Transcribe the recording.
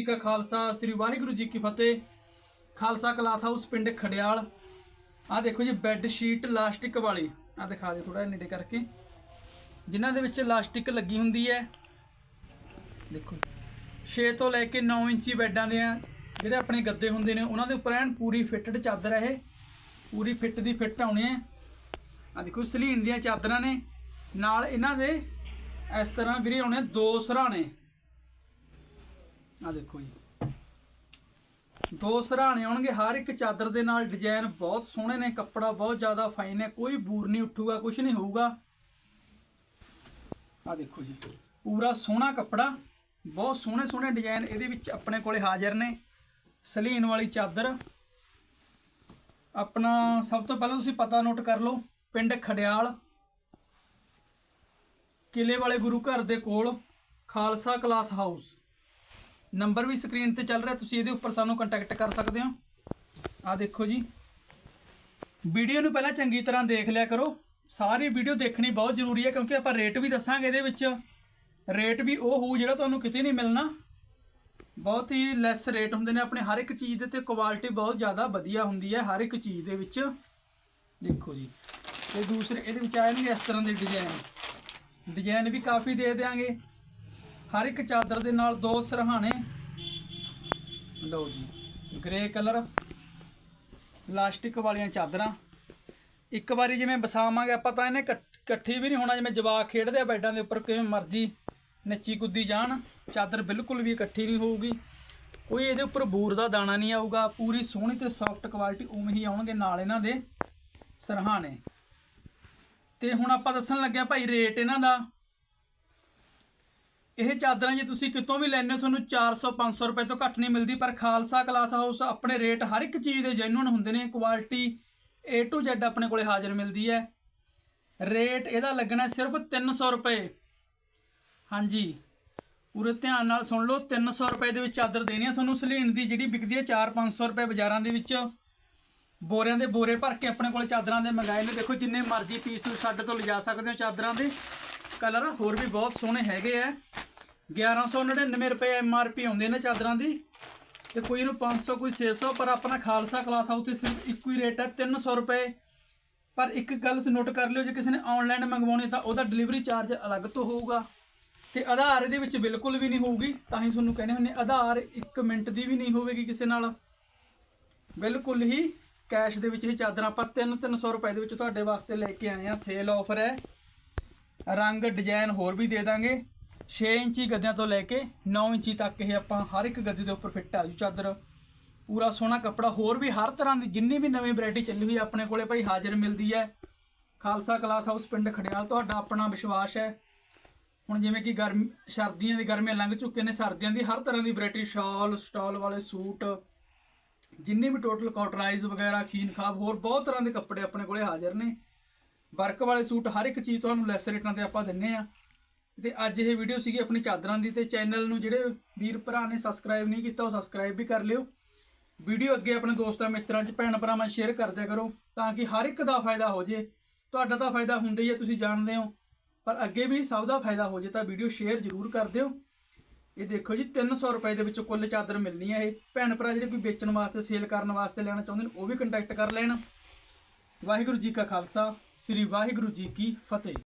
ਜੀ ਕਾ ਖਾਲਸਾ, ਸ੍ਰੀ ਵਾਹਿਗੁਰੂ ਜੀ ਕੀ ਫਤਿਹ। Khalsa cloth house ਪਿੰਡ ਖੜਿਆਲ। ਆ ਦੇਖੋ ਜੀ, ਬੈੱਡ ਸ਼ੀਟ ਲਾਸਟਿਕ ਵਾਲੀ। ਆ ਦਿਖਾ ਦੇ ਥੋੜਾ ਨੇੜੇ ਕਰਕੇ। ਜਿਨ੍ਹਾਂ ਦੇ ਵਿੱਚ ਲਾਸਟਿਕ ਲੱਗੀ ਹੁੰਦੀ ਹੈ, ਦੇਖੋ 6 ਤੋਂ ਲੈ ਕੇ 9 ਇੰਚੀ ਬੈੱਡਾਂ ਦੇ ਆ ਜਿਹੜੇ ਆਪਣੇ ਗੱਦੇ ਹੁੰਦੇ ਨੇ, ਉਹਨਾਂ ਦੇ ਉੱਪਰ ਐਨ ਪੂਰੀ ਫਿਟਡ ਚਾਦਰ ਹੈ ਇਹ। ਪੂਰੀ ਫਿੱਟ ਦੀ ਫਿੱਟ ਆਉਣੀ ਹੈ। ਆ ਦੇਖੋ, ਸਲੀਨ ਦੀਆਂ ਚਾਦਰਾਂ ਨੇ। ਨਾਲ ਇਹਨਾਂ ਦੇ ਇਸ ਤਰ੍ਹਾਂ ਵੀਰੇ ਆਉਣੇ ਦੋ ਸਰਾਣੇ। ਆ ਦੇਖੋ ਜੀ। ਦੋ ਸਰਾਣੇ ਆਉਣਗੇ, ਹਰ ਇੱਕ ਚਾਦਰ ਦੇ ਨਾਲ ਡਿਜ਼ਾਈਨ ਬਹੁਤ ਸੋਹਣੇ ਨੇ, ਕੱਪੜਾ ਬਹੁਤ ਜ਼ਿਆਦਾ ਫਾਈਨ ਹੈ ਕੋਈ ਬੂਰ ਨਹੀਂ ਉੱਠੂਗਾ ਕੁਝ ਨਹੀਂ ਹੋਊਗਾ। ਆ ਦੇਖੋ ਜੀ, ਪੂਰਾ ਸੋਹਣਾ ਕੱਪੜਾ, ਬਹੁਤ ਸੋਹਣੇ ਸੋਹਣੇ ਡਿਜ਼ਾਈਨ ਇਹਦੇ ਵਿੱਚ ਆਪਣੇ ਕੋਲੇ ਹਾਜ਼ਰ ਨੇ। ਸਲੀਨ ਵਾਲੀ ਚਾਦਰ। ਆਪਣਾ ਸਭ ਤੋਂ ਪਹਿਲਾਂ ਤੁਸੀਂ ਪਤਾ ਨੋਟ ਕਰ ਲਓ, ਪਿੰਡ ਖੜਿਆਲ ਕਿਲੇ ਵਾਲੇ ਗੁਰੂ ਘਰ ਦੇ ਕੋਲ ਖਾਲਸਾ ਕਲਾਥ ਹਾਊਸ। ਨੰਬਰ ਵੀ ਸਕਰੀਨ ਤੇ ਚੱਲ ਰਿਹਾ, ਤੁਸੀਂ ਇਹਦੇ ਉੱਪਰ ਸਾਨੂੰ ਕੰਟੈਕਟ ਕਰ ਸਕਦੇ ਹੋ। ਆ ਦੇਖੋ ਜੀ। ਵੀਡੀਓ ਨੂੰ ਪਹਿਲਾਂ ਚੰਗੀ ਤਰ੍ਹਾਂ ਦੇਖ ਲਿਆ ਕਰੋ। ਸਾਰੀ ਵੀਡੀਓ ਦੇਖਣੀ ਬਹੁਤ ਜ਼ਰੂਰੀ ਹੈ, ਕਿਉਂਕਿ ਆਪਾਂ ਰੇਟ ਵੀ ਦੱਸਾਂਗੇ ਇਹਦੇ ਵਿੱਚ। ਰੇਟ ਵੀ ਉਹ ਹੋਊ ਜਿਹੜਾ ਤੁਹਾਨੂੰ ਕਿਤੇ ਨਹੀਂ ਮਿਲਣਾ। ਬਹੁਤ ਹੀ ਲੈਸ ਰੇਟ ਹੁੰਦੇ ਨੇ ਆਪਣੇ, ਹਰ ਇੱਕ ਚੀਜ਼ ਦੇ ਤੇ ਕੁਆਲਿਟੀ ਬਹੁਤ ਜ਼ਿਆਦਾ ਵਧੀਆ ਹੁੰਦੀ ਹੈ, ਹਰ ਇੱਕ ਚੀਜ਼ ਦੇ ਵਿੱਚ। ਦੇਖੋ ਜੀ। ਤੇ ਦੂਸਰੇ, ਇਹਦੇ ਵਿੱਚ ਆਏ ਨੇ ਇਸ ਤਰ੍ਹਾਂ ਦੇ ਡਿਜ਼ਾਈਨ ਡਿਜ਼ਾਈਨ ਵੀ ਕਾਫੀ ਦੇ ਦੇਾਂਗੇ ਹਰ ਇੱਕ ਚਾਦਰ ਦੇ ਨਾਲ ਦੋ ਸਰਹਾਣੇ। ਲਓ ਜੀ ਗ੍ਰੇ ਕਲਰ ਲਾਸਟਿਕ ਵਾਲੀਆਂ ਚਾਦਰਾਂ। ਇੱਕ ਵਾਰੀ ਜਿਵੇਂ ਵਸਾਵਾਂਗੇ, ਆਪਾਂ ਤਾਂ ਇਹਨੇ ਇਕੱਠ- ਇਕੱਠੀ ਵੀ ਨਹੀਂ ਹੋਣਾ, ਜਿਵੇਂ ਜਵਾਕ ਖੇਡਦੇ ਆ ਬੈਡਾਂ ਦੇ ਉੱਪਰ, ਕਿਵੇਂ ਮਰਜ਼ੀ ਨੱਚੀ ਕੁੱਦੀ ਜਾਣ। ਚਾਦਰ ਬਿਲਕੁਲ ਵੀ ਇਕੱਠੀ ਨਹੀਂ ਹੋਊਗੀ। ਕੋਈ ਇਹਦੇ ਉੱਪਰ ਬੂਰ ਦਾ ਦਾਣਾ ਨਹੀਂ ਆਊਗਾ। ਪੂਰੀ ਸੋਹਣੀ ਤੇ ਸੌਫਟ ਕੁਆਲਿਟੀ ਉਵੇਂ ਹੀ ਆਉਣਗੇ ਨਾਲ ਇਹਨਾਂ ਦੇ ਸਰਹਾਣੇ। ਤੇ ਹੁਣ ਆਪਾਂ ਦੱਸਣ ਲੱਗਿਆ ਭਾਈ ਰੇਟ ਇਹਨਾਂ ਦਾ। ਇਹ ਚਾਦਰਾਂ ਜੇ ਤੁਸੀਂ ਕਿਤੋਂ ਵੀ ਲੈਣੇ ਹੋ, ਤੁਹਾਨੂੰ 400 500 ਰੁਪਏ ਤੋਂ ਘੱਟ ਨਹੀਂ ਮਿਲਦੀ, ਪਰ ਖਾਲਸਾ ਕਲਾਸ ਹਾਊਸ ਆਪਣੇ ਰੇਟ ਹਰ ਇੱਕ ਚੀਜ਼ ਦੇ ਜੈਨੂਨ ਹੁੰਦੇ ਨੇ ਕੁਆਲਿਟੀ A to Z ਆਪਣੇ ਕੋਲੇ ਹਾਜ਼ਰ ਮਿਲਦੀ ਹੈ। ਰੇਟ ਇਹਦਾ ਲੱਗਣਾ ਸਿਰਫ 300 ਰੁਪਏ। ਹਾਂਜੀ, ਪੂਰੇ ਧਿਆਨ ਨਾਲ ਸੁਣ ਲਓ 300 ਰੁਪਏ ਦੇ ਵਿੱਚ ਚਾਦਰ ਦੇਣੀ ਆ ਤੁਹਾਨੂੰ ਸਲੀਨ ਦੀ, ਜਿਹੜੀ ਵਿਕਦੀ ਹੈ 4-500 ਰੁਪਏ ਬਾਜ਼ਾਰਾਂ ਦੇ ਵਿੱਚ। ਬੋਰਿਆਂ ਦੇ ਬੋਰੇ ਭਰ ਕੇ ਆਪਣੇ ਕੋਲ ਚਾਦਰਾਂ ਦੇ ਮੰਗਾਏ ਨੇ, ਦੇਖੋ ਜਿੰਨੇ ਮਰਜ਼ੀ ਪੀਸ ਤੁਸੀਂ ਸਾਡੇ ਤੋਂ ਲਿਜਾ ਸਕਦੇ ਹੋ ਚਾਦਰਾਂ ਦੇ। ਕਲਰ ਹੋਰ ਵੀ ਬਹੁਤ ਸੋਹਣੇ ਹੈਗੇ ਆ। 1199 ਰੁਪਏ ਐਮਆਰਪੀ ਆਉਂਦੇ ਨੇ ਚਾਦਰਾਂ ਦੀ ਤੇ ਕੋਈ ਨੂੰ 500 ਕੋਈ 600 ਪਰ ਆਪਣਾ ਖਾਲਸਾ ਕਲਾਥ ਹਾਊਸ ਤੇ ਸਿਰਫ ਇੱਕੋ ਹੀ ਰੇਟ ਹੈ 300 ਰੁਪਏ। ਪਰ ਇੱਕ ਗੱਲ ਤੁਸੀਂ ਨੋਟ ਕਰ ਲਿਓ, ਜੇ ਕਿਸੇ ਨੇ ਆਨਲਾਈਨ ਮੰਗਵਾਉਣੀ ਤਾਂ ਉਹਦਾ ਡਿਲੀਵਰੀ ਚਾਰਜ ਅਲੱਗ ਤੋਂ ਹੋਊਗਾ ਤੇ ਆਧਾਰ ਇਹਦੇ ਵਿੱਚ ਬਿਲਕੁਲ ਵੀ ਨਹੀਂ ਹੋਊਗੀ, ਤਾਂ ਹੀ ਤੁਹਾਨੂੰ ਕਹਿੰਦੇ ਹੁੰਦੇ ਆਧਾਰ 1 ਮਿੰਟ ਦੀ ਵੀ ਨਹੀਂ ਹੋਵੇਗੀ ਕਿਸੇ ਨਾਲ। ਬਿਲਕੁਲ ਹੀ ਕੈਸ਼ ਦੇ ਵਿੱਚ ਇਹ ਚਾਦਰ, ਆਪਾਂ 3-300 ਰੁਪਏ ਦੇ ਵਿੱਚ ਤੁਹਾਡੇ ਵਾਸਤੇ ਲੈ ਕੇ ਆਏ ਆ ਸੇਲ ਆਫਰ ਹੈ। ਰੰਗ ਡਿਜ਼ਾਈਨ ਹੋਰ ਵੀ ਦੇ ਦਾਂਗੇ। 6 ਇੰਚੀ ਗੱਦਿਆਂ ਤੋਂ ਲੈ ਕੇ 9 ਇੰਚੀ ਤੱਕ ਇਹ ਆਪਾਂ ਹਰ ਇੱਕ ਗੱਦੇ ਦੇ ਉੱਪਰ ਫਿੱਟ ਆ ਜੂ ਚਾਦਰ। ਪੂਰਾ ਸੋਹਣਾ ਕੱਪੜਾ, ਹੋਰ ਵੀ ਹਰ ਤਰ੍ਹਾਂ ਦੀ ਜਿੰਨੀ ਵੀ ਨਵੀਂ ਵੈਰਾਈਟੀ ਚੱਲੀ ਹੋਈ ਆਪਣੇ ਕੋਲੇ ਭਾਈ ਹਾਜ਼ਰ ਮਿਲਦੀ ਹੈ ਖਾਲਸਾ ਕਲਾਸ ਹਾਊਸ ਪਿੰਡ ਖੜਿਆਲ, ਤੁਹਾਡਾ ਆਪਣਾ ਵਿਸ਼ਵਾਸ ਹੈ। ਹੁਣ ਜਿਵੇਂ ਕਿ ਗਰਮ, ਸਰਦੀਆਂ ਦੀ ਗਰਮੀਆਂ ਲੰਘ ਚੁੱਕੇ ਨੇ, ਸਰਦੀਆਂ ਦੀ ਹਰ ਤਰ੍ਹਾਂ ਦੀ ਵੈਰਾਈਟੀ ਸ਼ਾਲ, ਸਟਾਲ ਵਾਲੇ ਸੂਟ, ਜਿੰਨੇ ਵੀ ਟੋਟਲ ਕਾਟਰਾਈਜ਼ ਵਗੈਰਾ, ਖੀਨ ਖਾਬ, ਹੋਰ ਬਹੁਤ ਤਰ੍ਹਾਂ ਦੇ ਕੱਪੜੇ ਆਪਣੇ ਕੋਲੇ ਹਾਜ਼ਰ ਨੇ। ਵਰਕ ਵਾਲੇ ਸੂਟ ਹਰ ਇੱਕ ਚੀਜ਼ ਤੁਹਾਨੂੰ ਲੈਸ ਰੇਟਾਂ ਤੇ ਆਪਾਂ ਦਿੰਨੇ ਆ। ਤੇ ਅੱਜ ਇਹ ਵੀਡੀਓ ਸੀਗੀ ਆਪਣੀ ਚਾਦਰਾਂ ਦੀ ਤੇ ਚੈਨਲ ਨੂੰ ਜਿਹੜੇ ਵੀਰ ਭਰਾ ਨੇ ਸਬਸਕ੍ਰਾਈਬ ਨਹੀਂ ਕੀਤਾ, ਉਹ ਸਬਸਕ੍ਰਾਈਬ ਵੀ ਕਰ ਲਿਓ। ਵੀਡੀਓ ਅੱਗੇ ਆਪਣੇ ਦੋਸਤਾਂ, ਮਿੱਤਰਾਂ 'ਚ, ਭੈਣ ਭਰਾਵਾਂ 'ਚ ਸ਼ੇਅਰ ਕਰ ਦਿਆ ਕਰੋ ਤਾਂ ਕਿ ਹਰ ਇੱਕ ਦਾ ਫਾਇਦਾ ਹੋ ਜੇ। ਤੁਹਾਡਾ ਤਾਂ ਫਾਇਦਾ ਹੁੰਦਾ ਹੀ ਹੈ, ਤੁਸੀਂ ਜਾਣਦੇ ਹੋ। ਪਰ ਅੱਗੇ ਵੀ ਸਭ ਦਾ ਫਾਇਦਾ ਹੋ ਜੇ ਤਾਂ ਵੀਡੀਓ ਸ਼ੇਅਰ ਜ਼ਰੂਰ ਕਰ ਦਿਓ। ਇਹ ਦੇਖੋ ਜੀ 300 ਰੁਪਏ ਦੇ ਵਿੱਚੋਂ ਕੁੱਲ ਚਾਦਰ ਮਿਲਣੀ ਹੈ ਇਹ। ਭੈਣ ਭਰਾ ਜਿਹੜੇ ਕੋਈ ਵੇਚਣ ਵਾਸਤੇ ਸੇਲ ਕਰਨ ਵਾਸਤੇ ਲੈਣਾ ਚਾਹੁੰਦੇ ਨੇ, ਉਹ ਵੀ ਕੰਟੈਕਟ ਕਰ ਲੈਣ। ਵਾਹਿਗੁਰੂ ਜੀ ਕਾ ਖਾਲਸਾ, ਸ੍ਰੀ ਵਾਹਿਗੁਰੂ ਜੀ ਕੀ ਫਤਿਹ।